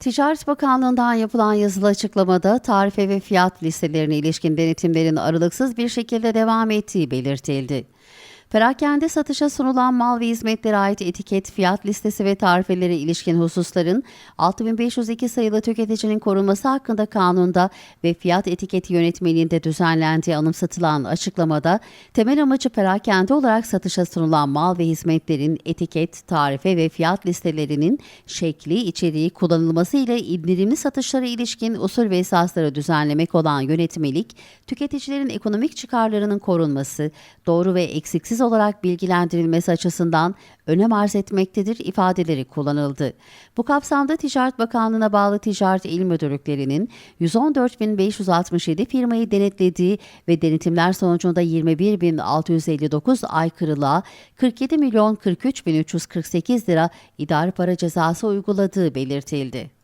Ticaret Bakanlığı'ndan yapılan yazılı açıklamada tarife ve fiyat listelerine ilişkin denetimlerin aralıksız bir şekilde devam ettiği belirtildi. Perakende satışa sunulan mal ve hizmetlere ait etiket, fiyat listesi ve tarifelere ilişkin hususların 6502 sayılı tüketicinin korunması hakkında kanunda ve fiyat etiketi yönetmeliğinde düzenlendiği anımsatılan açıklamada temel amacı perakende olarak satışa sunulan mal ve hizmetlerin etiket, tarife ve fiyat listelerinin şekli, içeriği, kullanılması ile indirimli satışlara ilişkin usul ve esasları düzenlemek olan yönetmelik, tüketicilerin ekonomik çıkarlarının korunması, doğru ve eksiksiz olarak bilgilendirilmesi açısından önem arz etmektedir ifadeleri kullanıldı. Bu kapsamda Ticaret Bakanlığı'na bağlı ticaret il müdürlüklerinin 114.567 firmayı denetlediği ve denetimler sonucunda 21.659 aykırılığa 47 milyon 43.348 lira idari para cezası uyguladığı belirtildi.